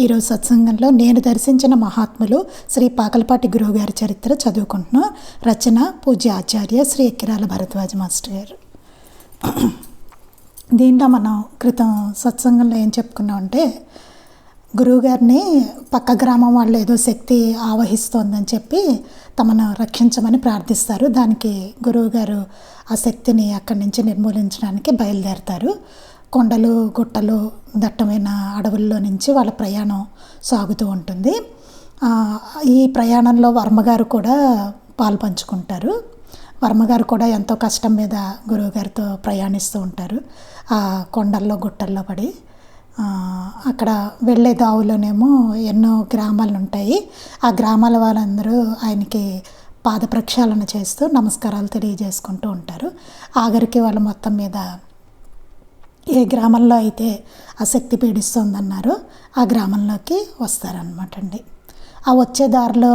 ఈరోజు సత్సంగంలో నేను దర్శించిన మహాత్ములు శ్రీ పాకలపాటి గురువు గారి చరిత్ర చదువుకుంటున్నాం. రచన పూజ్య ఆచార్య శ్రీ ఎక్కిరాల భరద్వాజ మాస్టర్ గారు. దీంట్లో మనం క్రితం సత్సంగంలో ఏం చెప్పుకున్నాం అంటే గురువుగారిని పక్క గ్రామం వాళ్ళు ఏదో శక్తి ఆవహిస్తోందని చెప్పి తమను రక్షించమని ప్రార్థిస్తారు. దానికి గురువుగారు ఆ శక్తిని అక్కడి నుంచి నిర్మూలించడానికి బయలుదేరతారు. కొండలు గుట్టలు దట్టమైన అడవుల్లో నుంచి వాళ్ళ ప్రయాణం సాగుతూ ఉంటుంది. ఈ ప్రయాణంలో వర్మగారు కూడా పాలు పంచుకుంటారు. వర్మగారు కూడా ఎంతో కష్టం మీద గురువుగారితో ప్రయాణిస్తూ ఉంటారు. ఆ కొండల్లో గుట్టల్లో పడి. అక్కడ వెళ్ళే దావులోనేమో ఎన్నో గ్రామాలు ఉంటాయి. ఆ గ్రామాల వాళ్ళందరూ ఆయనకి పాద ప్రక్షాళన చేస్తూ నమస్కారాలు తెలియజేసుకుంటూ ఉంటారు. ఆఖరికి వాళ్ళు మొత్తం మీద ఏ గ్రామంలో అయితే ఆసక్తి పీడిస్తుందన్నారో ఆ గ్రామంలోకి వస్తారనమాట అండి. ఆ వచ్చే దారిలో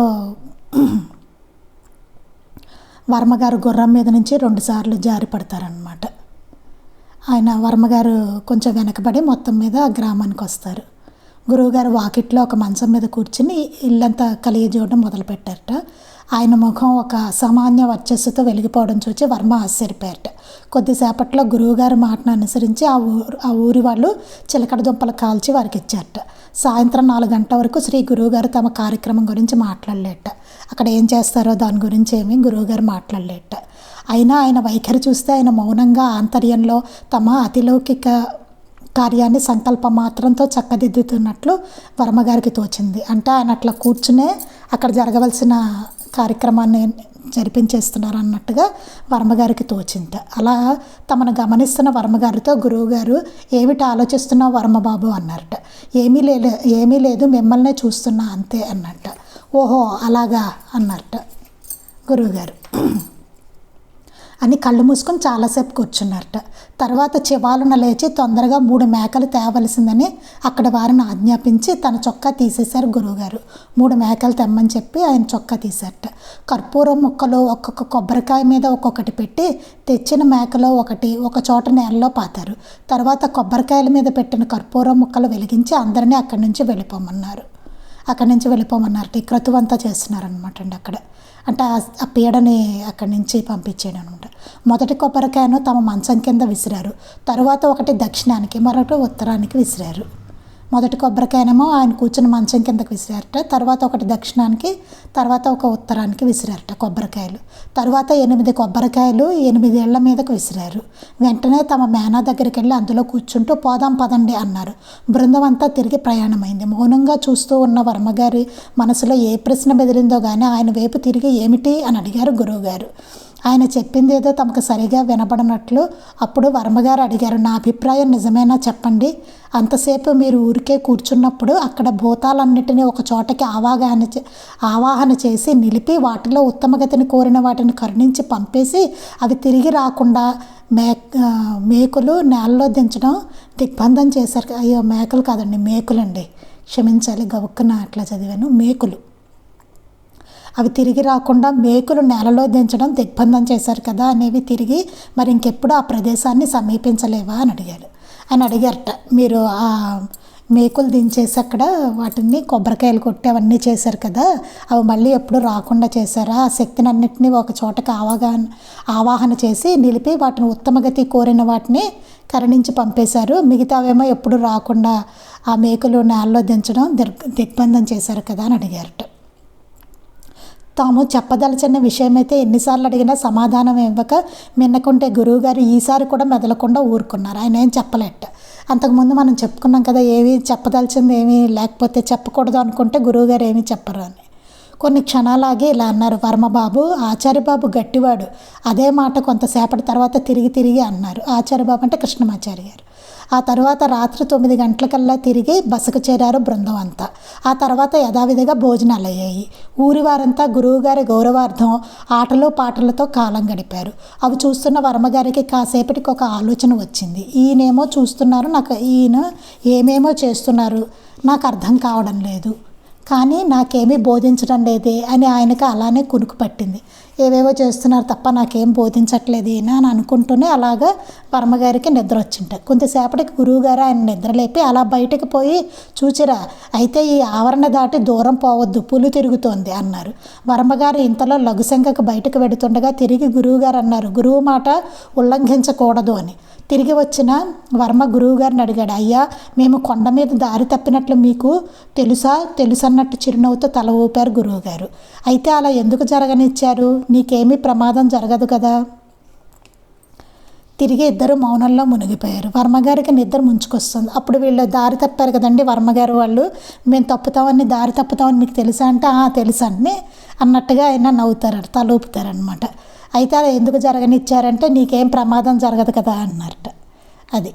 వర్మగారు గుర్రం మీద నుంచి రెండుసార్లు జారి పడతారనమాట ఆయన వర్మగారు కొంచెం వెనకబడి మొత్తం మీద ఆ గ్రామానికి వస్తారు. గురువుగారు వాకిట్లో ఒక మంచం మీద కూర్చుని ఇల్లంతా కలిగి చూడడం మొదలుపెట్టారట. ఆయన ముఖం ఒక అసామాన్య వర్చస్సుతో వెలిగిపోవడం చూసి వర్మ ఆశ్చర్యపోయారట. కొద్దిసేపట్లో గురువుగారి మాటను అనుసరించి ఆ ఊరు ఆ ఊరి వాళ్ళు చిలకడ దుంపలు కాల్చి వారికి ఇచ్చారట. సాయంత్రం నాలుగు గంటల వరకు శ్రీ గురువుగారు తమ కార్యక్రమం గురించి మాట్లాడలేట. అక్కడ ఏం చేస్తారో దాని గురించి ఏమీ గురువుగారు మాట్లాడలేట. అయినా ఆయన వైఖరి చూస్తే ఆయన మౌనంగా ఆంతర్యంలో తమ అతిలౌకిక కార్యాన్ని సంకల్ప మాత్రంతో చక్కదిద్దుతున్నట్లు వర్మగారికి తోచింది. అంటే ఆయన అట్లా కూర్చునే అక్కడ జరగవలసిన కార్యక్రమాన్ని జరిపించేస్తున్నారు అన్నట్టుగా వర్మగారికి తోచింది. అలా తమను గమనిస్తున్న వర్మగారితో గురువుగారు ఏమిటి ఆలోచిస్తున్నావు వర్మబాబు అన్నట్ట ఏమీ లేదు ఏమీ లేదు మిమ్మల్నే చూస్తున్నా అంతే అన్నట్ట. ఓహో అలాగా అన్నట్ట గురువుగారు అని కళ్ళు మూసుకొని చాలాసేపు కూర్చున్నారట. తర్వాత చివాలున లేచి తొందరగా మూడు మేకలు తేవలసిందని అక్కడ వారిని ఆజ్ఞాపించి తన చొక్కా తీసేశారు గురువుగారు. మూడు మేకలు తెమ్మని చెప్పి ఆయన చొక్కా తీశారట. కర్పూరం ముక్కలు ఒక్కొక్క కొబ్బరికాయ మీద ఒక్కొక్కటి పెట్టి తెచ్చిన మేకలో ఒకటి ఒక చోట నేలలో పాతారు. తర్వాత కొబ్బరికాయల మీద పెట్టిన కర్పూరం ముక్కలు వెలిగించి అందరినీ అక్కడి నుంచి వెళ్ళిపోమన్నారు. అక్కడి నుంచి వెళ్ళిపోమన్నారట. ఈ క్రతువంతా చేస్తున్నారనమాట అండి అక్కడ. అంటే ఆ- పీడని అక్కడి నుంచి పంపించాడు అనమాట మొదటి కొబ్బరికాయను తమ మంచం కింద విసిరారు. తర్వాత ఒకటి దక్షిణానికి మరొకటి ఉత్తరానికి విసిరారు. మొదటి కొబ్బరికాయనేమో ఆయన కూర్చుని మంచం కిందకి విసిరారట. తర్వాత ఒకటి దక్షిణానికి తర్వాత ఒక ఉత్తరానికి విసిరారట కొబ్బరికాయలు. తర్వాత ఎనిమిది కొబ్బరికాయలు ఎనిమిది ఏళ్ళ మీదకు విసిరారు. వెంటనే తమ మేనా దగ్గరికి వెళ్ళి అందులో కూర్చుంటూ పోదాం పదండి అన్నారు. బృందం అంతా తిరిగి ప్రయాణమైంది. మౌనంగా చూస్తూ ఉన్న వర్మగారి మనసులో ఏ ప్రశ్న బెదిరిందో కానీ ఆయన వైపు తిరిగి ఏమిటి అని అడిగారు గురువుగారు. ఆయన చెప్పింది ఏదో తమకు సరిగా వినబడినట్లు అప్పుడు వర్మగారు అడిగారు నా అభిప్రాయం నిజమేనా చెప్పండి. అంతసేపు మీరు ఊరికే కూర్చున్నప్పుడు అక్కడ భూతాలన్నిటినీ ఒక చోటకి ఆవాహన చే ఆవాహన చేసి నిలిపి వాటిలో ఉత్తమగతిని కోరిన వాటిని కరుణించి పంపేసి అవి తిరిగి రాకుండా మే మేకులు నేలలో దించడం దిగ్బంధం చేశారు. అయ్యో మేకలు కాదండి మేకులండి. క్షమించాలి గవుక్కున అట్లా చదివాను. మేకులు. అవి తిరిగి రాకుండా మేకులు నేలలో దించడం దిగ్బంధం చేశారు కదా అనేవి తిరిగి మరి ఇంకెప్పుడు ఆ ప్రదేశాన్ని సమీపించలేవా అని అడిగారు అని అడిగారట మీరు ఆ మేకులు దించేసి అక్కడ వాటిని కొబ్బరికాయలు కొట్టి అవన్నీ చేశారు కదా అవి మళ్ళీ ఎప్పుడు రాకుండా చేశారా? ఆ శక్తిని అన్నింటినీ ఒక చోటకి ఆవాహన ఆవాహన చేసి నిలిపి వాటిని ఉత్తమగతి కోరిన వాటిని కరణించి పంపేశారు. మిగతావేమో ఎప్పుడు రాకుండా ఆ మేకులు నేలలో దించడం దిగ్ దిగ్బంధం చేశారు కదా అని అడిగారట. తాము చెప్పదలచిన విషయమైతే ఎన్నిసార్లు అడిగినా సమాధానం ఇవ్వక మిన్నకుంటే గురువుగారు ఈసారి కూడా మెదలకుండా ఊరుకున్నారు. ఆయన ఏం చెప్పలేట. అంతకుముందు మనం చెప్పుకున్నాం కదా ఏవి చెప్పదలిచింది ఏమీ లేకపోతే చెప్పకూడదు అనుకుంటే గురువుగారు ఏమీ చెప్పరు అని. కొన్ని క్షణాలాగే ఇలా అన్నారు. వర్మబాబు ఆచార్యబాబు గట్టివాడు. అదే మాట కొంతసేపటి తర్వాత తిరిగి తిరిగి అన్నారు. ఆచార్యబాబు అంటే కృష్ణమాచారి గారు. ఆ తర్వాత రాత్రి తొమ్మిది గంటలకల్లా తిరిగి బసకు చేరారు బృందం అంతా ఆ తర్వాత యథావిధిగా భోజనాలు అయ్యాయి ఊరి వారంతా గురువుగారి గౌరవార్థం ఆటలు పాటలతో కాలం గడిపారు. అవి చూస్తున్న వర్మగారికి కాసేపటికి ఒక ఆలోచన వచ్చింది. ఈయనేమో చూస్తున్నారు నాకు ఈయన ఏమేమో చేస్తున్నారు నాకు అర్థం కావడం లేదు. కానీ నాకేమీ బోధించడం లేదే అని ఆయనకు అలానే కునుకు పట్టింది. ఏవేవో చేస్తున్నారు తప్ప నాకేం బోధించట్లేదు ఈయన అని అనుకుంటూనే అలాగా వర్మగారికి నిద్ర వచ్చింట కొంతసేపటికి గురువుగారు ఆయన నిద్రలేపి అలా బయటకు పోయి చూచిరా అయితే ఈ ఆవరణ దాటి దూరం పోవద్దు పులి తిరుగుతోంది అన్నారు. వర్మగారు ఇంతలో లఘుశంకకు బయటకు వెడుతుండగా తిరిగి గురువుగారు అన్నారు గురువు మాట ఉల్లంఘించకూడదు అని. తిరిగి వచ్చిన వర్మ గురువుగారిని అడిగాడు అయ్యా మేము కొండ మీద దారి తప్పినట్లు మీకు తెలుసా? తెలుసన్నట్టు చిరునవ్వుతో తల ఊపారు గురువుగారు అయితే అలా ఎందుకు జరగనిచ్చారు? నీకేమీ ప్రమాదం జరగదు కదా. తిరిగి ఇద్దరు మౌనంలో మునిగిపోయారు. వర్మగారికి నిద్ర ముంచుకొస్తుంది. అప్పుడు వీళ్ళు దారి తప్పారు కదండి వర్మగారు వాళ్ళు. మేము తప్పుతామని దారి తప్పుతామని మీకు తెలుసా? అంటే "ఆ, తెలుసా అన్నట్టుగా ఆయన నవ్వుతారు తలూపుతారనమాట అయితే అలా ఎందుకు జరగనిచ్చారంటే నీకేం ప్రమాదం జరగదు కదా అన్నారట అది.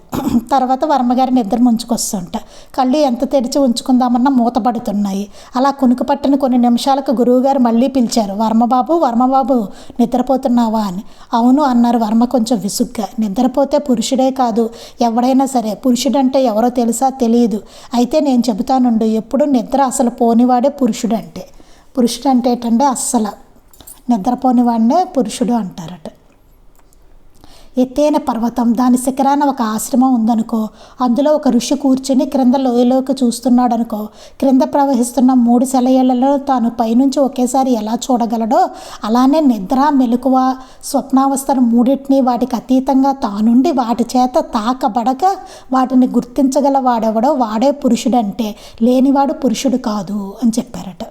తర్వాత వర్మగారి నిద్ర ముంచుకొస్తుంట. కళ్ళు ఎంత తెరిచి ఉంచుకుందామన్నా మూతపడుతున్నాయి. అలా కునుకు పట్టిన కొన్ని నిమిషాలకు గురువుగారు మళ్ళీ పిలిచారు. వర్మబాబు వర్మబాబు నిద్రపోతున్నావా అని. అవును అన్నారు వర్మ కొంచెం విసుగ్గా. నిద్రపోతే పురుషుడే కాదు. ఎవడైనా సరే పురుషుడంటే ఎవరో తెలుసా? తెలియదు అయితే నేను చెబుతానుండు ఎప్పుడు నిద్ర అసలు పోనివాడే పురుషుడంటే. పురుషుడంటే ఏంటంటే అస్సలు. నిద్రపోని వాడినే పురుషుడు అంటారట. ఎత్తైన పర్వతం దాని శిఖరాన ఒక ఆశ్రమం ఉందనుకో అందులో ఒక ఋషి కూర్చుని క్రింద లోయలోకి చూస్తున్నాడనుకో క్రింద ప్రవహిస్తున్న మూడు సెలయేళ్ళలో తాను పైనుంచి ఒకేసారి ఎలా చూడగలడో అలానే నిద్ర మెలకువ స్వప్నావస్థను మూడింటిని వాటికి అతీతంగా తానుండి వాటి చేత తాకబడక వాటిని గుర్తించగల వాడెవడో వాడే పురుషుడంటే లేనివాడు పురుషుడు కాదు అని చెప్పారట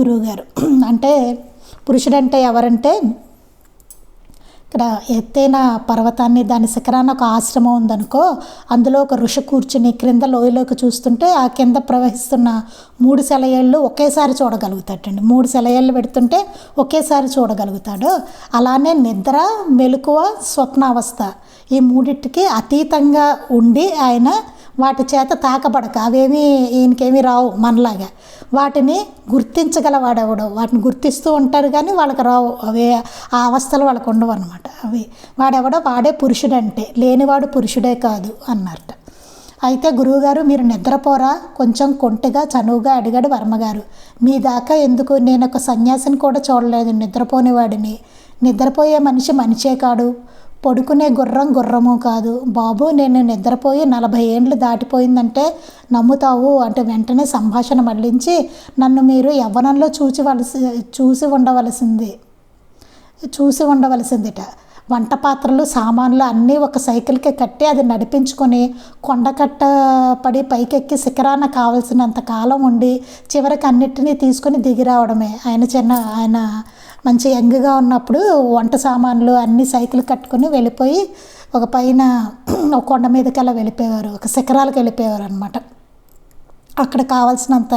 గురువుగారు. అంటే పురుషుడంటే ఎవరంటే ఇక్కడ ఎత్తైన పర్వతాన్ని దాని శిఖరాన ఒక ఆశ్రమం ఉందనుకో అందులో ఒక ఋషి కూర్చుని క్రింద లోయలోకి చూస్తుంటే ఆ కింద ప్రవహిస్తున్న మూడు సెలయేళ్ళు ఒకేసారి చూడగలుగుతాడండి. మూడు సెలయేళ్ళు పెడుతుంటే ఒకేసారి చూడగలుగుతాడు. అలానే నిద్ర మెలకువ స్వప్నావస్థ ఈ మూడింటికి అతీతంగా ఉండి ఆయన వాటి చేత తాకబడక అవేమీ ఈయనకేమీ రావు మనలాగా. వాటిని గుర్తించగలవాడెవడో వాటిని గుర్తిస్తూ ఉంటారు కానీ వాళ్ళకి రావు. అవి ఆ అవస్థలు వాళ్ళకు ఉండవు అనమాట అవి వాడెవడో వాడే పురుషుడంటే లేనివాడు పురుషుడే కాదు అన్నారట అయితే గురువుగారు మీరు నిద్రపోరా కొంచెం కొంటెగా చనువుగా అడిగాడు వర్మగారు. మీ దాకా ఎందుకు? నేను ఒక సన్యాసిని కూడా చూడలేదు. నిద్రపోనివాడిని. నిద్రపోయే మనిషి మనిషే కాడు. పడుకునే గుర్రం గుర్రము కాదు. బాబు నేను నిద్రపోయి నలభై ఏండ్లు దాటిపోయిందంటే నమ్ముతావు అంటే వెంటనే సంభాషణ మళ్ళించి నన్ను మీరు యవ్వనంలో చూచివలసి చూసి ఉండవలసింది చూసి ఉండవలసిందిట. వంట పాత్రలు సామాన్లు అన్నీ ఒక సైకిల్కి కట్టి అది నడిపించుకొని కొండకట్ట పడి పైకెక్కి శిఖరాన కావలసినంత కాలం ఉండి చివరికి అన్నిటినీ తీసుకొని దిగి రావడమే. ఆయన చిన్న ఆయన మంచి యంగ్గా ఉన్నప్పుడు వంట సామాన్లు అన్నీ సైకిల్ కట్టుకొని వెళ్ళిపోయి ఒక పైన ఒక కొండ మీదకి అలా వెళ్ళిపోయేవారు ఒక శిఖరాలకు వెళ్ళిపోయేవారు అనమాట అక్కడ కావాల్సినంత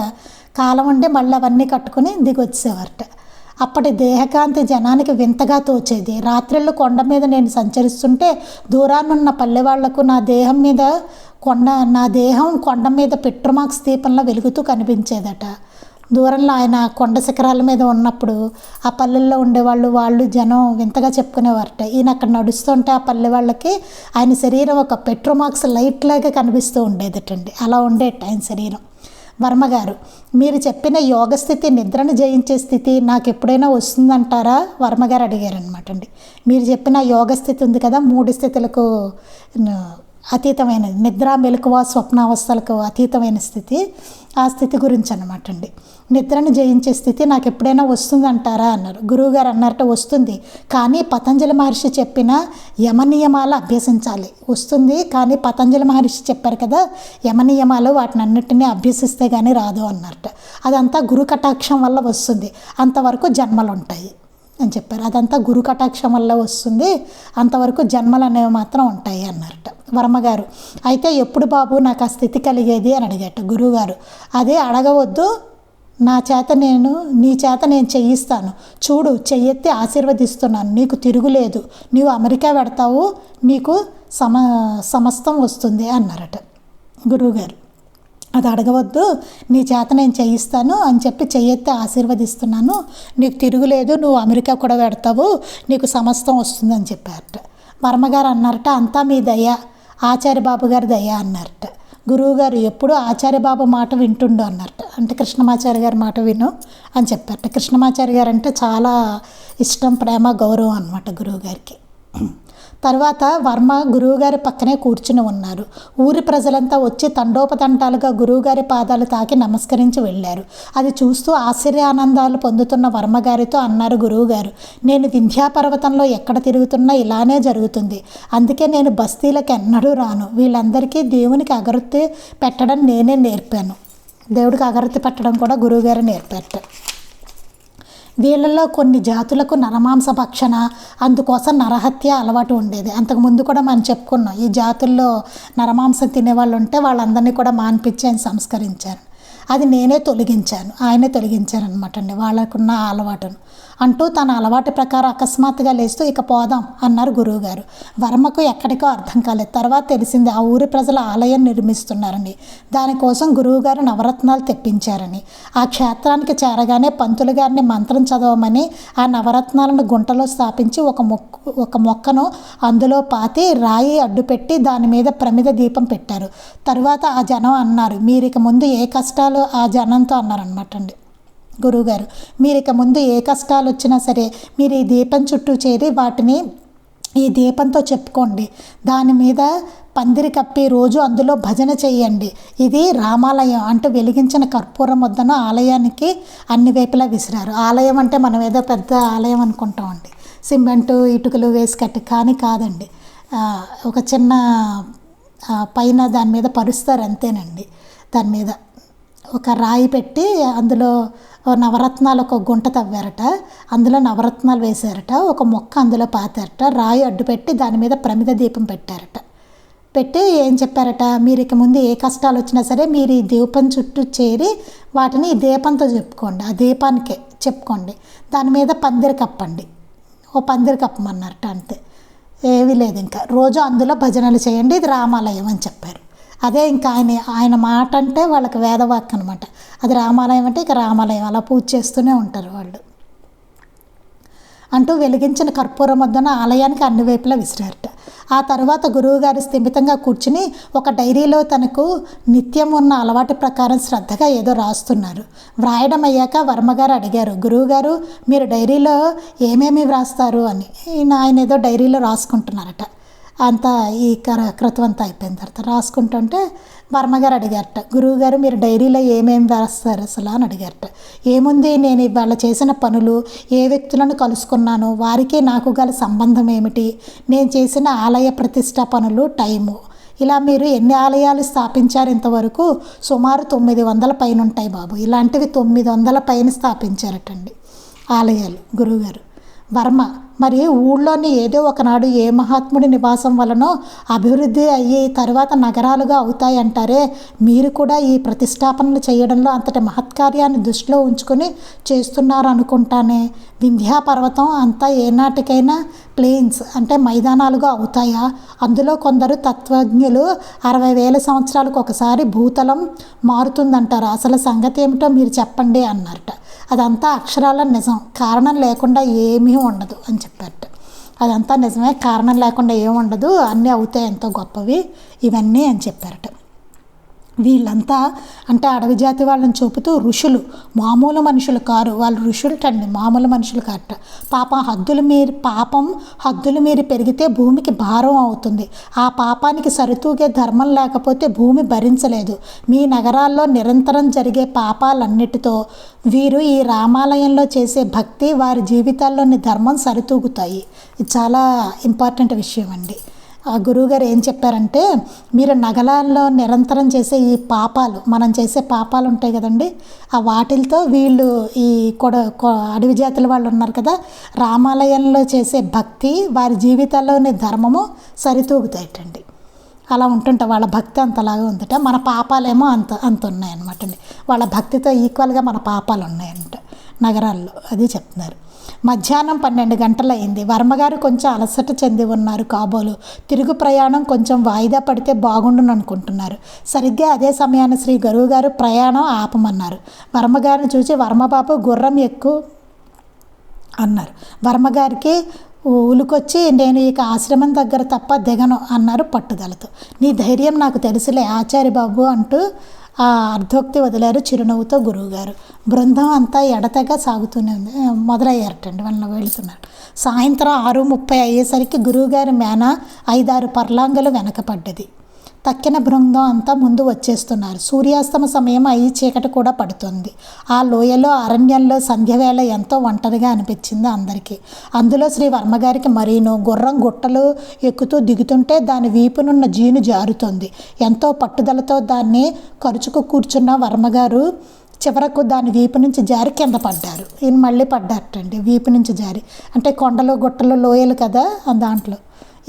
కాలం ఉండి మళ్ళీ అవన్నీ కట్టుకొని దిగి వచ్చేవారట. అప్పటి దేహకాంతి జనానికి వింతగా తోచేది. రాత్రిళ్ళు కొండ మీద నేను సంచరిస్తుంటే దూరానున్న పల్లె వాళ్ళకు నా దేహం మీద కొండ నా దేహం కొండ మీద పెట్రోమాక్స్ దీపంలో వెలుగుతూ కనిపించేదట. దూరంలో ఆయన కొండ శిఖరాల మీద ఉన్నప్పుడు ఆ పల్లెల్లో ఉండేవాళ్ళు వాళ్ళు జనం వింతగా చెప్పుకునేవారట. ఈయన అక్కడ నడుస్తుంటే ఆ పల్లె వాళ్ళకి ఆయన శరీరం ఒక పెట్రోమాక్స్ లైట్ లాగా కనిపిస్తూ ఉండేదటండి. అలా ఉండేట ఆయన శరీరం. వర్మగారు మీరు చెప్పిన యోగ స్థితి నిద్రను జయించే స్థితి నాకు ఎప్పుడైనా వస్తుందంటారా? వర్మగారు అడిగారు అనమాట అండి మీరు చెప్పిన యోగ స్థితి ఉంది కదా మూడు స్థితులకు అతీతమైనది నిద్ర మెలకువ స్వప్నావస్థలకు అతీతమైన స్థితి ఆ స్థితి గురించి అనమాట అండి నిద్రను జయించే స్థితి నాకు ఎప్పుడైనా వస్తుందంటారా అన్నారు. గురువుగారు అన్నారట వస్తుంది. కానీ పతంజలి మహర్షి చెప్పిన యమనియమాలు అభ్యసించాలి. వస్తుంది కానీ పతంజలి మహర్షి చెప్పారు కదా యమనియమాలు వాటిని అన్నిటినీ అభ్యసిస్తే కానీ రాదు అన్నారట. అదంతా గురు కటాక్షం వల్ల వస్తుంది. అంతవరకు జన్మలు ఉంటాయి అని చెప్పారు. అదంతా గురు కటాక్షం వల్ల వస్తుంది. అంతవరకు జన్మలు అనేవి మాత్రం ఉంటాయి అన్నారట వర్మగారు అయితే ఎప్పుడు బాబు నాకు ఆ స్థితి కలిగేది అని అడిగట గురువుగారు. అదే అడగవద్దు నా చేత నేను నీ చేత నేను చెయ్యిస్తాను చూడు చెయ్యెత్తి ఆశీర్వదిస్తున్నాను. నీకు తిరుగులేదు. నీవు అమెరికా పెడతావు నీకు సమ సమస్తం వస్తుంది అన్నారట గురువుగారు. అది అడగవద్దు. నీ చేత నేను చేయిస్తాను అని చెప్పి చెయ్యెత్తి ఆశీర్వదిస్తున్నాను. నీకు తిరుగులేదు. నువ్వు అమెరికా కూడా పెడతావు నీకు సమస్తం వస్తుందని చెప్పారట. వర్మగారు అన్నారట అంతా మీ దయ. ఆచార్య బాబు గారి దయ అన్నారట. గురువుగారు ఎప్పుడూ ఆచార్యబాబు మాట వింటుండు అన్నట్టు. అంటే కృష్ణమాచార్య గారి మాట విను అని చెప్పారట. కృష్ణమాచార్య గారు అంటే చాలా ఇష్టం ప్రేమ గౌరవం అనమాట గురువుగారికి. తర్వాత వర్మ గురువుగారి పక్కనే కూర్చుని ఉన్నారు. ఊరి ప్రజలంతా వచ్చి తండోపతండాలుగా గురువుగారి పాదాలు తాకి నమస్కరించి వెళ్ళారు. అది చూస్తూ ఆశ్చర్యానందాలు పొందుతున్న వర్మగారితో అన్నారు గురువుగారు నేను వింధ్యాపర్వతంలో ఎక్కడ తిరుగుతున్నా ఇలానే జరుగుతుంది. అందుకే నేను బస్తీలకు ఎన్నడూ రాను. వీళ్ళందరికీ దేవునికి అగరత్తి పెట్టడం నేనే నేర్పాను. దేవుడికి అగరత్తి పెట్టడం కూడా గురువుగారు నేర్పారు వీళ్ళల్లో కొన్ని జాతులకు నరమాంస భక్షణ అందుకోసం నరహత్య అలవాటు ఉండేది. అంతకుముందు కూడా మనం చెప్పుకున్నాం ఈ జాతుల్లో నరమాంసం తినేవాళ్ళు ఉంటే వాళ్ళందరినీ కూడా మాన్పించి ఆయన సంస్కరించారు. అది నేనే తొలగించాను ఆయనే తొలగించారనమాట అండి. వాళ్ళకున్న అలవాటును. అంటూ తన అలవాటు ప్రకారం అకస్మాత్తుగా లేస్తూ ఇక పోదాం అన్నారు గురువుగారు. వర్మకు ఎక్కడికో అర్థం కాలేదు. తర్వాత తెలిసింది ఆ ఊరి ప్రజల ఆలయం నిర్మిస్తున్నారని దానికోసం గురువుగారు నవరత్నాలు తెప్పించారని. ఆ క్షేత్రానికి చేరగానే పంతులు గారిని మంత్రం చదవమని ఆ నవరత్నాలను గుంటలో స్థాపించి ఒక మొక్క ఒక మొక్కను అందులో పాతి రాయి అడ్డుపెట్టి దాని మీద ప్రమిద దీపం పెట్టారు. తరువాత ఆ జనం అన్నారు మీరు ఇక ముందు ఏ కష్టాలు ఆ జనంతో అన్నారనమాట అండి గురువుగారు. మీరు ఇక ముందు ఏ కష్టాలు వచ్చినా సరే మీరు ఈ దీపం చుట్టూ చేరి వాటిని ఈ దీపంతో చెప్పుకోండి. దాని మీద పందిరి కప్పి రోజు అందులో భజన చేయండి. ఇది రామాలయం అంటూ వెలిగించిన కర్పూరం వద్దన ఆలయానికి అన్ని వైపులా విసిరారు. ఆలయం అంటే మనం ఏదో పెద్ద ఆలయం అనుకుంటామండి. సిమెంటు ఇటుకలు వేసి కట్టి కానీ కాదండి. ఒక చిన్న పైన దాని మీద పరుస్తారు అంతేనండి. దాని మీద. ఒక రాయి పెట్టి అందులో నవరత్నాలు ఒక గుంట తవ్వారట. అందులో నవరత్నాలు వేశారట. ఒక మొక్క అందులో పాతారట. రాయి అడ్డు పెట్టి దాని మీద ప్రమిద దీపం పెట్టారట. పెట్టి ఏం చెప్పారట? మీరు ఇక ముందు ఏ కష్టాలు వచ్చినా సరే మీరు ఈ దీపం చుట్టూ చేరి వాటిని ఈ దీపంతో చెప్పుకోండి. ఆ దీపానికే చెప్పుకోండి. దాని మీద పందిరి కప్పండి. ఓ పందిరి కప్పమన్నారట అంతే. ఏమీ లేదు ఇంకా. రోజు అందులో భజనలు చేయండి. ఇది రామాలయం అని చెప్పారు. అదే ఇంకా ఆయన ఆయన మాట అంటే వాళ్ళకి వేదవాక్ అనమాట అది రామాలయం అంటే ఇక రామాలయం. అలా పూజ చేస్తూనే ఉంటారు వాళ్ళు. అంటూ వెలిగించిన కర్పూరం వద్దన ఆలయానికి అన్ని వైపులా విసిరారట. ఆ తర్వాత గురువుగారు స్థిమితంగా కూర్చుని ఒక డైరీలో తనకు నిత్యం ఉన్న అలవాటు ప్రకారం శ్రద్ధగా ఏదో రాస్తున్నారు. వ్రాయడం అయ్యాక వర్మగారు అడిగారు గురువుగారు మీరు డైరీలో ఏమేమి వ్రాస్తారు? అని. ఆయన ఏదో డైరీలో రాసుకుంటున్నారట. అంతా ఈ కర క్రతువు అయిపోయిన తర్వాత రాసుకుంటుంటే వర్మగారు అడిగారట గురువుగారు మీరు డైరీలో ఏమేమి రాస్తారు అసలు? అని అడిగారట ఏముంది నేను ఇవాళ చేసిన పనులు ఏ వ్యక్తులను కలుసుకున్నాను వారికి నాకు గల సంబంధం ఏమిటి? నేను చేసిన ఆలయ ప్రతిష్ట పనులు టైము. ఇలా మీరు ఎన్ని ఆలయాలు స్థాపించారు ఇంతవరకు? సుమారు తొమ్మిది వందల పైన ఉంటాయి బాబు ఇలాంటివి తొమ్మిది వందల పైన స్థాపించారటండి ఆలయాలు గురువుగారు. వర్మ మరి ఊళ్ళోని ఏదో ఒకనాడు ఏ మహాత్ముడి నివాసం వలనో అభివృద్ధి అయ్యి తర్వాత నగరాలుగా అవుతాయంటారే మీరు కూడా ఈ ప్రతిష్టాపనలు చేయడంలో అంతటి మహత్కార్యాన్ని దృష్టిలో ఉంచుకొని చేస్తున్నారు అనుకుంటానే వింధ్యా పర్వతం అంతా ఏనాటికైనా ప్లేన్స్ అంటే మైదానాలుగా అవుతాయా? అందులో కొందరు తత్వజ్ఞులు అరవై వేల సంవత్సరాలకు ఒకసారి భూతలం మారుతుందంటారు. అసలు సంగతి ఏమిటో మీరు చెప్పండి అన్నారట అదంతా అక్షరాల నిజం. కారణం లేకుండా ఏమీ ఉండదు అని చెప్పారట. అదంతా నిజమే కారణం లేకుండా ఏముండదు అన్నీ అవుతాయి ఎంతో గొప్పవి ఇవన్నీ అని చెప్పారట. వీళ్ళంతా అంటే అడవి జాతి వాళ్ళని చూపుతూ ఋషులు మామూలు మనుషులు కారు. వాళ్ళు ఋషులటండి మామూలు మనుషులు కారట. పాపం హద్దులు మీరి పాపం హద్దులు మీరి పెరిగితే భూమికి భారం అవుతుంది. ఆ పాపానికి సరితూగే ధర్మం లేకపోతే భూమి భరించలేదు. మీ నగరాల్లో నిరంతరం జరిగే పాపాలన్నిటితో వీరు ఈ రామాలయంలో చేసే భక్తి వారి జీవితాల్లోని ధర్మం సరితూగుతాయి. ఇది చాలా ఇంపార్టెంట్ విషయం అండి ఆ గురువుగారు ఏం చెప్పారంటే మీరు నగలాల్లో నిరంతరం చేసే ఈ పాపాలు మనం చేసే పాపాలు ఉంటాయి కదండి ఆ వాటిలతో వీళ్ళు ఈ కొడ కొ- అడవి జాతుల వాళ్ళు ఉన్నారు కదా రామాలయంలో చేసే భక్తి వారి జీవితాల్లోని ధర్మము సరితూగుతాయటండి. అలా ఉంటుంట వాళ్ళ భక్తి అంతలాగా ఉందట. మన పాపాలేమో అంత అంత ఉన్నాయన్నమాట అండి వాళ్ళ భక్తితో ఈక్వల్గా మన పాపాలు ఉన్నాయంట నగరాల్లో అది చెప్తున్నారు. మధ్యాహ్నం పన్నెండు గంటలైంది వర్మగారు కొంచెం అలసట చెంది ఉన్నారు కాబోలు. తిరుగు ప్రయాణం కొంచెం వాయిదా పడితే బాగుండును అనుకుంటున్నారు సరిగ్గా అదే సమయాన్ని శ్రీ గరువు గారు ప్రయాణం ఆపమన్నారు. వర్మగారిని చూసి వర్మబాబు గుర్రం ఎక్కువ అన్నారు. వర్మగారికి ఉలుకొచ్చి నేను ఇక ఆశ్రమం దగ్గర తప్ప దిగను అన్నారు పట్టుదలతో. నీ ధైర్యం నాకు తెలుసులే ఆచార్య బాబు అంటూ ఆ అర్ధోక్తి వదిలారు చిరునవ్వుతో గురువుగారు. బృందం అంతా ఎడతెగ సాగుతూనే ఉంది. మొదలయ్యారటండి. వాళ్ళని వెళుతున్నారు. సాయంత్రం ఆరు ముప్పై అయ్యేసరికి గురువుగారి మేన ఐదారు పర్లాంగలు వెనకపడ్డది. తక్కిన బృందం అంతా ముందు వచ్చేస్తున్నారు. సూర్యాస్తమ సమయం అయి చీకటి కూడా పడుతుంది. ఆ లోయలో అరణ్యంలో సంధ్యవేళ ఎంతో ఒంటరిగా అనిపించింది అందరికీ. అందులో శ్రీ వర్మగారికి మరీను గుర్రం గుట్టలు ఎక్కుతూ దిగుతుంటే దాని వీపునున్న జీను జారుతుంది. ఎంతో పట్టుదలతో దాన్ని ఖర్చుకు కూర్చున్న వర్మగారు చివరకు దాని వీపు నుంచి జారి కింద పడ్డారు. ఈయన మళ్ళీ పడ్డారటండి. వీపు నుంచి జారి. అంటే కొండలు గుట్టలు లోయలు కదా ఆ దాంట్లో.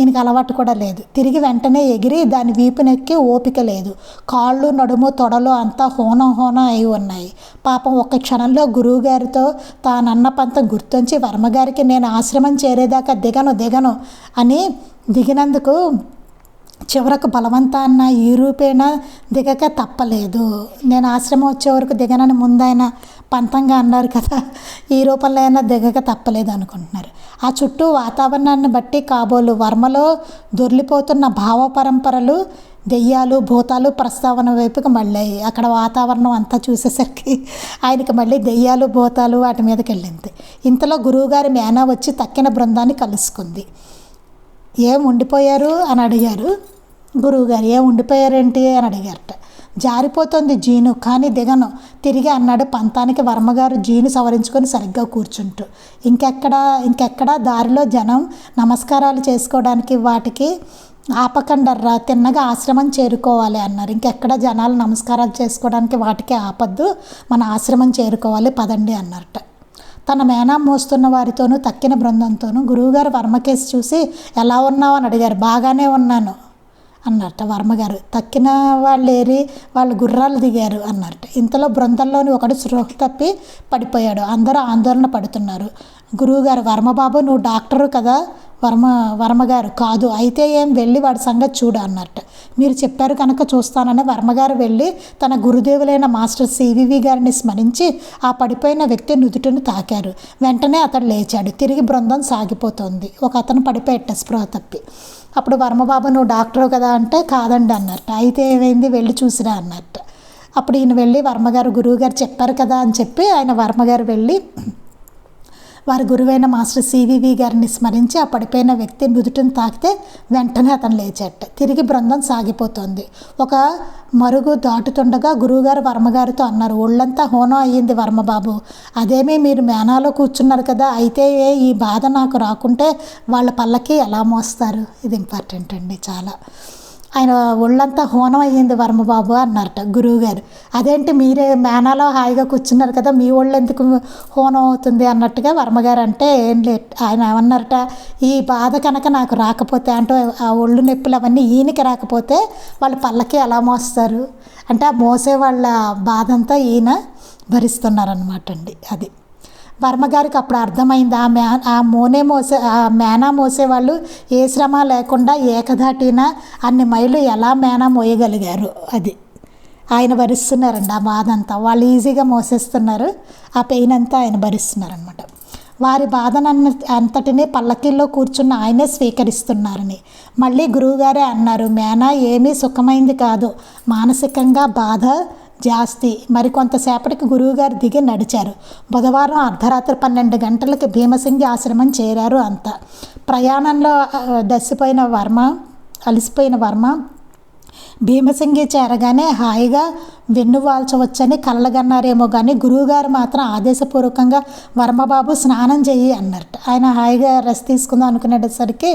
ఈయనకి అలవాటు కూడా లేదు. తిరిగి వెంటనే ఎగిరి దాని వీపునెక్కి ఓపిక లేదు. కాళ్ళు నడుము తొడలు అంతా హోనం హోనం అయి ఉన్నాయి. పాపం ఒక్క క్షణంలో గురువుగారితో తానన్న పంతం గుర్తొంచి వర్మగారికి నేను ఆశ్రమం చేరేదాకా దిగను దిగను అని దిగినందుకు చివరకు బలవంతాన్న ఈ రూపేణ దిగక తప్పలేదు. నేను ఆశ్రమం వచ్చే వరకు దిగనని ముందైనా పంతంగా అన్నారు కదా. ఈ రూపంలో అయినా దిగక తప్పలేదు అనుకుంటున్నారు. ఆ చుట్టూ వాతావరణాన్ని బట్టి కాబోలు వర్మలో దొర్లిపోతున్న భావ పరంపరలు దెయ్యాలు భూతాలు ప్రస్తావన వైపుకి మళ్ళీ అక్కడ వాతావరణం అంతా చూసేసరికి ఆయనకి మళ్ళీ దెయ్యాలు భూతాలు వాటి మీదకి వెళ్ళింది. ఇంతలో గురువుగారి మేనా వచ్చి తక్కిన బృందాన్ని కలుసుకుంది. ఏం ఉండిపోయారు? అని అడిగారు. గురువుగారు ఏం ఉండిపోయారేంటి? అని అడిగారట. జారిపోతుంది జీను కానీ దిగను. తిరిగి అన్నాడు పంతానికి వర్మగారు జీను సవరించుకొని సరిగ్గా కూర్చుంటూ. ఇంకెక్కడ ఇంకెక్కడ దారిలో జనం నమస్కారాలు చేసుకోవడానికి వాటికి ఆపకండర్రా తిన్నగా ఆశ్రమం చేరుకోవాలి అన్నారు. ఇంకెక్కడ జనాలు నమస్కారాలు చేసుకోవడానికి వాటికి ఆపద్దు మన ఆశ్రమం చేరుకోవాలి పదండి అన్నారట. తన మేనా మోస్తున్న వారితోనూ తక్కిన బృందంతోనూ గురువుగారు వర్మకేసి చూసి ఎలా ఉన్నావు? అని అడిగారు. బాగానే ఉన్నాను. అన్నట్ట వర్మగారు తక్కిన వాళ్ళు ఏరి వాళ్ళు గుర్రాలు దిగారు అన్నట్ట. ఇంతలో బృందంలోని ఒకడు స్పృహ తప్పి పడిపోయాడు. అందరూ ఆందోళన పడుతున్నారు. గురువుగారు వర్మబాబు నువ్వు డాక్టరు కదా? వర్మ వర్మగారు కాదు. అయితే ఏం? వెళ్ళి వాడి సంగతి చూడు అన్నట్టు. మీరు చెప్పారు కనుక చూస్తానని వర్మగారు వెళ్ళి తన గురుదేవులైన మాస్టర్ సివివి గారిని స్మరించి ఆ పడిపోయిన వ్యక్తి నుదుటిని తాకారు. వెంటనే అతడు లేచాడు. తిరిగి బృందం సాగిపోతుంది. ఒక అతను పడిపోయట స్పృహ తప్పి. అప్పుడు వర్మబాబు నువ్వు డాక్టరు కదా అంటే కాదండి అన్నట్టు. అయితే ఏమైంది? వెళ్ళి చూసిరా అన్నట్టు. అప్పుడు ఈయన వెళ్ళి వర్మగారు గురువుగారు చెప్పారు కదా అని చెప్పి ఆయన వర్మగారు వెళ్ళి వారి గురువైన మాస్టర్ సివివి గారిని స్మరించి ఆ పడిపోయిన వ్యక్తి నుదుటిని తాకితే వెంటనే అతను లేచట తిరిగి బృందం సాగిపోతుంది. ఒక మరుగు దాటుతుండగా గురువుగారు వర్మగారితో అన్నారు ఒళ్ళంతా హోనం అయ్యింది వర్మబాబు. అదేమీ మీరు మేనాలో కూర్చున్నారు కదా అయితే ఈ బాధ నాకు రాకుంటే వాళ్ళ పల్లకి ఎలా మోస్తారు? ఇది ఇంపార్టెంట్ అండి చాలా. ఆయన ఒళ్ళంతా హోనం అయ్యింది వర్మబాబు అన్నారట గురువుగారు. అదేంటి మీరే మేనాలో హాయిగా కూర్చున్నారు కదా మీ ఒళ్ళు ఎందుకు హోనం అవుతుంది అన్నట్టుగా వర్మగారు అంటే ఏం లే ఆయన ఏమన్నారట ఈ బాధ కనుక నాకు రాకపోతే అంటే ఆ ఒళ్ళు నొప్పులు అవన్నీ ఈయనకి రాకపోతే వాళ్ళ పళ్ళకి ఎలా మోస్తారు? అంటే ఆ మోసే వాళ్ళ బాధ అంతా ఈయన భరిస్తున్నారనమాట అండి అది. వర్మగారికి అప్పుడు అర్థమైంది. ఆ మే ఆ మోనే మోసే ఆ మేనా మోసేవాళ్ళు ఏ శ్రమ లేకుండా ఏకధాటిన అన్ని మైళ్ళు ఎలా మేనా మోయగలిగారు అది. ఆయన భరిస్తున్నారండి ఆ బాధ అంతా వాళ్ళు ఈజీగా మోసేస్తున్నారు. ఆ పెయిన్ అంతా ఆయన భరిస్తున్నారనమాట వారి బాధనన్న అంతటినీ పల్లకీల్లో కూర్చున్న ఆయనే స్వీకరిస్తున్నారని. మళ్ళీ గురువుగారే అన్నారు మేనా ఏమీ సుఖమైంది కాదు. మానసికంగా బాధ జాస్తి. మరికొంతసేపటికి గురువుగారు దిగి నడిచారు. బుధవారం అర్ధరాత్రి పన్నెండు గంటలకి భీమసింగి ఆశ్రమం చేరారు అంతా. ప్రయాణంలో దసిపోయిన వర్మ అలసిపోయిన వర్మ భీమసింగి చేరగానే హాయిగా వెన్నువాల్చవచ్చని కళ్ళగన్నారేమో కానీ గురువుగారు మాత్రం ఆదేశపూర్వకంగా వర్మబాబు స్నానం చేయి అన్నట్టు. ఆయన హాయిగా రెస్ట్ తీసుకుందాం అనుకునేసరికి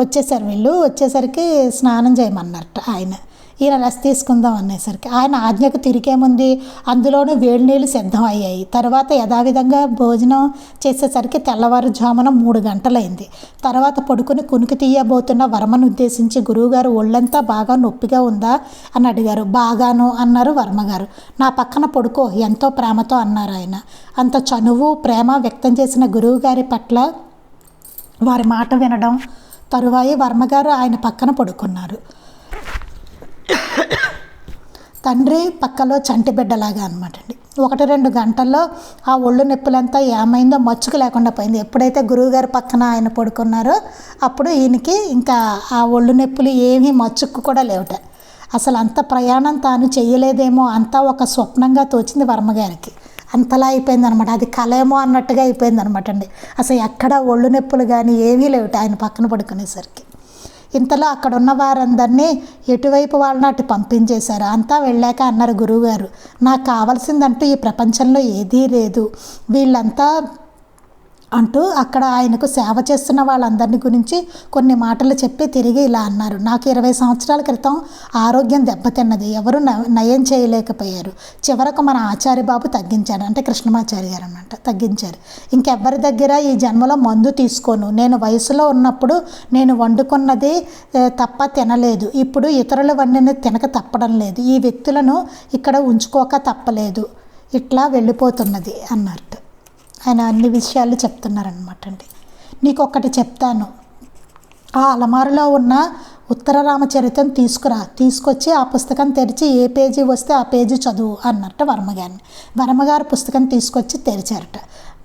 వచ్చేసారు వీళ్ళు. వచ్చేసరికి స్నానం చేయమన్నట్టు ఆయన. ఈయన రెస్ట్ తీసుకుందాం అనేసరికి. ఆయన ఆజ్ఞకు తిరిగేముంది అందులోనూ వేడి నీళ్ళు సిద్ధం అయ్యాయి. తర్వాత యథావిధంగా భోజనం చేసేసరికి తెల్లవారుజామున మూడు గంటలైంది. తర్వాత పడుకుని కునికి తీయబోతున్న వర్మను ఉద్దేశించి గురువుగారు ఒళ్ళంతా బాగా నొప్పిగా ఉందా? అని అడిగారు. బాగాను అన్నారు వర్మగారు. నా పక్కన పడుకో ఎంతో ప్రేమతో అన్నారు ఆయన. అంత చనువు ప్రేమ వ్యక్తం చేసిన గురువుగారి పట్ల వారి మాట వినడం తరువాయి వర్మగారు ఆయన పక్కన పడుకున్నారు. తండ్రి పక్కలో చంటి బిడ్డలాగా అనమాట అండి. ఒకటి రెండు గంటల్లో ఆ ఒళ్ళు నొప్పులంతా ఏమైందో మచ్చుకు లేకుండా పోయింది. ఎప్పుడైతే గురువుగారి పక్కన ఆయన పడుకున్నారో అప్పుడు ఈయనకి ఇంకా ఆ ఒళ్ళు నొప్పులు ఏమీ మచ్చుకు కూడా లేవట. అసలు అంత ప్రయాణం తాను చేయలేదేమో అంతా ఒక స్వప్నంగా తోచింది వర్మగారికి అంతలా అయిపోయింది అనమాట అది కలేమో అన్నట్టుగా అయిపోయింది అనమాట అండి. అసలు ఎక్కడ ఒళ్ళు నొప్పులు కానీ ఏమీ లేవుట ఆయన పక్కన పడుకునేసరికి. ఇంతలో అక్కడ ఉన్న వారందరినీ ఎటువైపు వాళ్ళని అటు పంపించేశారు? అంతా వెళ్ళాక అన్నారు గురువుగారు నాకు కావాల్సిందంటూ ఈ ప్రపంచంలో ఏదీ లేదు. వీళ్ళంతా అంటూ అక్కడ ఆయనకు సేవ చేస్తున్న వాళ్ళందరిని గురించి కొన్ని మాటలు చెప్పి తిరిగి ఇలా అన్నారు. నాకు ఇరవై సంవత్సరాల క్రితం ఆరోగ్యం దెబ్బతిన్నది. ఎవరు న- నయం చేయలేకపోయారు. చివరకు మన ఆచార్య బాబు తగ్గించారు. అంటే కృష్ణమాచారి గారు అనమాట తగ్గించారు. ఇంకెవ్వరి దగ్గర ఈ జన్మలో మందు తీసుకోను. నేను వయసులో ఉన్నప్పుడు నేను వండుకున్నది తప్ప తినలేదు. ఇప్పుడు ఇతరుల వండిన తినక తప్పడం లేదు. ఈ వ్యక్తులను ఇక్కడ ఉంచుకోక తప్పలేదు. ఇట్లా వెళ్ళిపోతున్నది అన్నట్టు. ఆయన అన్ని విషయాలు చెప్తున్నారనమాట అండి. నీకు ఒక్కటి చెప్తాను. ఆ అలమారులో ఉన్న ఉత్తర రామచరితం తీసుకురా తీసుకొచ్చి ఆ పుస్తకం తెరిచి ఏ పేజీ వస్తే ఆ పేజీ చదువు అన్నట్టు వర్మగారిని. వర్మగారు పుస్తకం తీసుకొచ్చి తెరిచారట.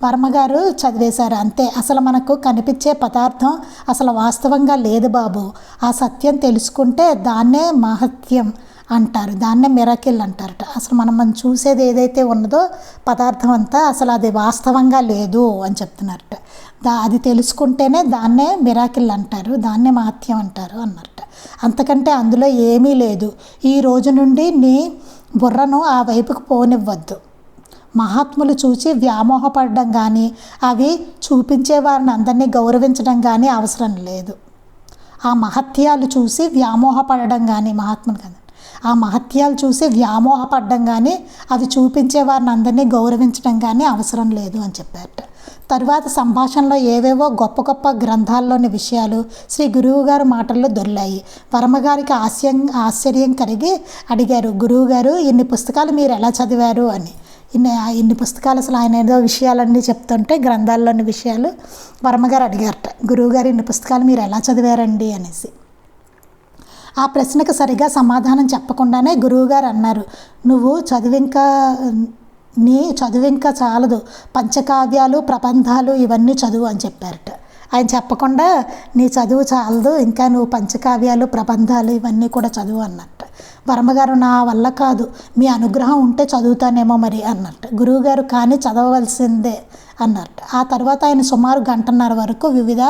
వర్మగారు చదివేశారు అంతే. అసలు మనకు కనిపించే పదార్థం అసలు వాస్తవంగా లేదు బాబు. ఆ సత్యం తెలుసుకుంటే దాన్నే మహత్యం. అంటారు. దాన్నే మిరాకిల్ అంటారట. అసలు మనం మనం చూసేది ఏదైతే ఉన్నదో పదార్థం అంతా అసలు అది వాస్తవంగా లేదు అని చెప్తున్నారట. దా అది తెలుసుకుంటేనే దాన్నే మిరాకిల్ అంటారు దాన్నే మహత్యం అంటారు అన్నారట. అంతకంటే అందులో ఏమీ లేదు. ఈ రోజు నుండి నీ బుర్రను ఆ వైపుకు పోనివ్వద్దు. మహాత్ములు చూసి వ్యామోహపడడం కానీ అవి చూపించే వారిని అందరినీ గౌరవించడం కానీ అవసరం లేదు. ఆ మహత్యాలు చూసి వ్యామోహపడడం కానీ మహాత్ములు కానీ ఆ మహత్యాలు చూసి వ్యామోహపడ్డం కానీ అవి చూపించే వారిని అందరినీ గౌరవించడం కానీ అవసరం లేదు అని చెప్పారట. తరువాత సంభాషణలో ఏవేవో గొప్ప గొప్ప గ్రంథాల్లోని విషయాలు శ్రీ గురువు గారి మాటల్లో దొర్లాయి. వర్మగారికి ఆశ్చర్యం ఆశ్చర్యం కలిగి అడిగారు గురువుగారు ఇన్ని పుస్తకాలు మీరు ఎలా చదివారు? అని. ఇన్ని ఇన్ని పుస్తకాలు అసలు ఆయన ఏదో విషయాలన్నీ చెప్తుంటే గ్రంథాల్లోని విషయాలు వర్మగారు అడిగారట గురువుగారు ఇన్ని పుస్తకాలు మీరు ఎలా చదివారండి? అనేసి. ఆ ప్రశ్నకు సరిగా సమాధానం చెప్పకుండానే గురువుగారు అన్నారు నువ్వు చదివింకా నీ చదువింకా చాలదు. పంచకావ్యాలు ప్రబంధాలు ఇవన్నీ చదువు అని చెప్పారట. ఆయన చెప్పకుండా నీ చదువు చాలదు ఇంకా నువ్వు పంచకావ్యాలు ప్రబంధాలు ఇవన్నీ కూడా చదువు అన్నట్టు. వర్మగారు నా వల్ల కాదు. మీ అనుగ్రహం ఉంటే చదువుతానేమో మరి అన్నట్టు. గురువుగారు కానీ చదవవలసిందే. అన్నారు ఆ తర్వాత ఆయన సుమారు గంటన్నర వరకు వివిధ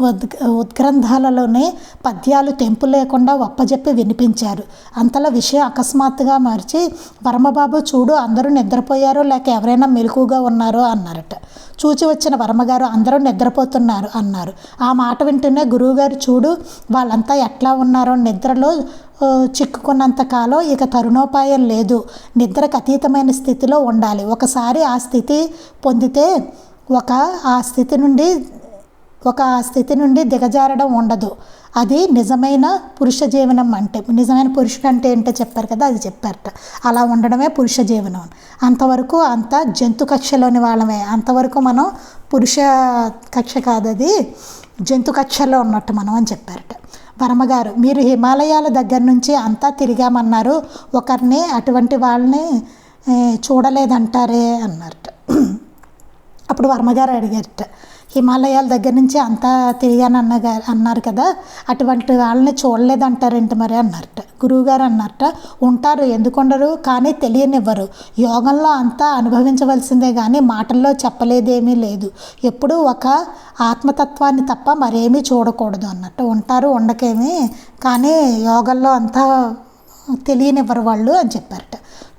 ఉద్ ఉద్గ్రంథాలలోనే పద్యాలు తెంపు లేకుండా ఒప్పజెప్పి వినిపించారు. అంతలో విషయం అకస్మాత్తుగా మార్చి వర్మబాబు చూడు అందరూ నిద్రపోయారో లేక ఎవరైనా మెలకుగా ఉన్నారో అన్నారట. చూచి వచ్చిన వర్మగారు అందరూ నిద్రపోతున్నారు అన్నారు. ఆ మాట వింటూనే గురువుగారు చూడు వాళ్ళంతా ఎట్లా ఉన్నారో నిద్రలో చిక్కుకున్నంత కాలం ఇక తరుణోపాయం లేదు. నిద్రకు అతీతమైన స్థితిలో ఉండాలి. ఒకసారి ఆ స్థితి పొందితే ఒక ఆ స్థితి నుండి ఒక ఆ స్థితి నుండి దిగజారడం ఉండదు. అది నిజమైన పురుష జీవనం అంటే నిజమైన పురుషుడు అంటే ఏంటో చెప్పారు కదా అది చెప్పారట. అలా ఉండడమే పురుష జీవనం. అంతవరకు అంత జంతు కక్షలోని వాళ్ళమే. అంతవరకు మనం పురుష కక్ష కాదు అది జంతు కక్షలో ఉన్నట్టు మనం అని చెప్పారట. వర్మగారు మీరు హిమాలయాల దగ్గర నుంచి అంతా తిరిగామన్నారు. ఒకరిని అటువంటి వాళ్ళని చూడలేదంటారే అన్నట్టు. అప్పుడు వర్మగారు అడిగారట హిమాలయాల దగ్గర నుంచి అంతా తిరిగాను అన్నగా అన్నారు కదా అటువంటి వాళ్ళని చూడలేదంటారంట మరి అన్నారట. గురువుగారు అన్నారట ఉంటారు ఎందుకుండరు కానీ తెలియనివ్వరు. యోగంలో అంతా అనుభవించవలసిందే కానీ మాటల్లో చెప్పలేదేమీ లేదు. ఎప్పుడూ ఒక ఆత్మతత్వాన్ని తప్ప మరేమీ చూడకూడదు అన్నట్టు. ఉంటారు ఉండకేమీ కానీ యోగంలో అంతా తెలియనివ్వరు వాళ్ళు అని చెప్పారట.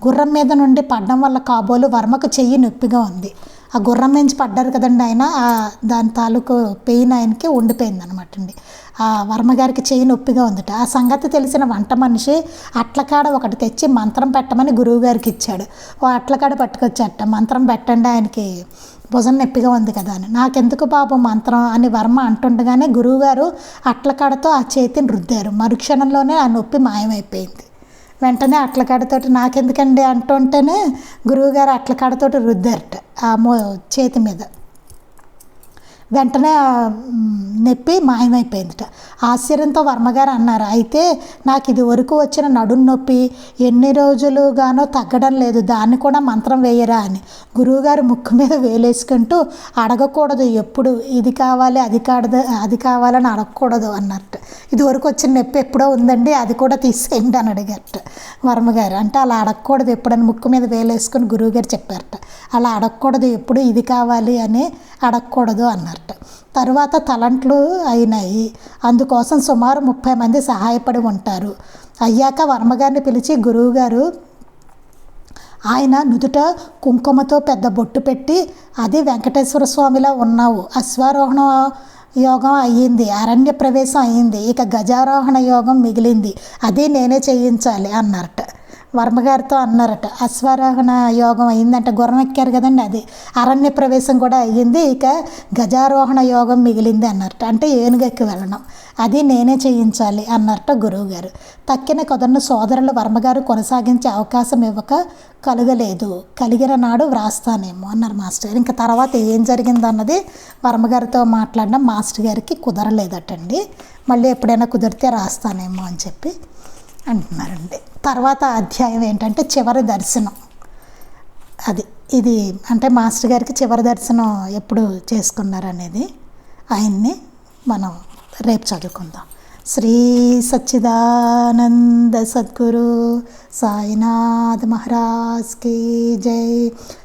గుర్రం మీద నుండి పడ్డం వల్ల కాబోలు వర్మకు చెయ్యి నొప్పిగా ఉంది. ఆ గుర్రం నుంచి పడ్డారు కదండి ఆయన ఆ దాని తాలూకు పెయిన్ ఆయనకి ఉండిపోయింది అనమాట అండి. ఆ వర్మగారికి చేయి నొప్పిగా ఉందట. ఆ సంగతి తెలిసిన వంట మనిషి అట్లకాడ ఒకటి తెచ్చి మంత్రం పెట్టమని గురువుగారికి ఇచ్చాడు. ఓ అట్లకాడ పట్టుకొచ్చాట మంత్రం పెట్టండి ఆయనకి భుజం నొప్పిగా ఉంది కదా అని. నాకెందుకు బాబు మంత్రం? అని వర్మ అంటుండగానే గురువుగారు అట్లకాడతో ఆ చేతిని రుద్దారు. మరుక్షణంలోనే ఆ నొప్పి మాయమైపోయింది. వెంటనే అట్లకాడతోటి నాకెందుకండి అంటుంటేనే గురువుగారు అట్లకాడతోటి రుద్దారట ఆ మో చేతి మీద. వెంటనే నొప్పి మాయమైపోయిందిట. ఆశ్చర్యంతో వర్మగారు అన్నారు అయితే నాకు ఇది వరకు వచ్చిన నడుం నొప్పి ఎన్ని రోజులుగానో తగ్గడం లేదు దాన్ని కూడా మంత్రం వేయరా అని. గురువుగారు ముక్కు మీద వేలేసుకుంటూ అడగకూడదు ఎప్పుడు ఇది కావాలి అది కాడదు అది కావాలని అడగకూడదు అన్నట్టు. ఇది వరకు వచ్చిన నొప్పి ఎప్పుడో ఉందండి అది కూడా తీసేయండి అని అడిగారట వర్మగారు అంటే అలా అడగకూడదు ఎప్పుడని ముక్కు మీద వేలేసుకుని గురువుగారు చెప్పారట. అలా అడగకూడదు ఎప్పుడు ఇది కావాలి అని అడగకూడదు అన్నారు. అన్నారట తర్వాత తలంట్లు అయినాయి. అందుకోసం సుమారు ముప్పై మంది సహాయపడి ఉంటారు. అయ్యాక వర్మగారిని పిలిచి గురువుగారు ఆయన నుదుట కుంకుమతో పెద్ద బొట్టు పెట్టి అది వెంకటేశ్వర స్వామిలా ఉన్నావు. అశ్వారోహణ యోగం అయ్యింది. అరణ్య ప్రవేశం అయ్యింది. ఇక గజారోహణ యోగం మిగిలింది. అది నేనే చేయించాలి అన్నట్టు. వర్మగారితో అన్నారట. అశ్వారోహణ యోగం అయిందంటే. గుర్రం ఎక్కారు కదండి అది. అరణ్య ప్రవేశం కూడా అయ్యింది. ఇక గజారోహణ యోగం మిగిలింది అన్నట్టు అంటే ఏనుగెక్కి వెళ్ళడం. అది నేనే చేయించాలి అన్నారట గురువుగారు తక్కిన కొదన్న సోదరులు వర్మగారు కొనసాగించే అవకాశం ఇవ్వక కలగలేదు. కలిగిన నాడు వ్రాస్తానేమో అన్నారు మాస్టర్. గారు ఇంకా తర్వాత ఏం జరిగింది అన్నది వర్మగారితో మాట్లాడడం మాస్టర్ గారికి కుదరలేదటండి. మళ్ళీ ఎప్పుడైనా కుదిరితే రాస్తానేమో అని చెప్పి అంటున్నారండి. తర్వాత అధ్యాయం ఏంటంటే చివరి దర్శనం. అది ఇది అంటే మాస్టర్ గారికి చివరి దర్శనం ఎప్పుడు చేసుకున్నారనేది ఆయన్ని మనం రేపు చదువుకుందాం. శ్రీ సచ్చిదానంద సద్గురు సాయినాథ్ మహారాజ్ కీ జై.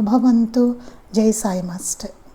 భవంతు. జై సాయి మాస్టర్.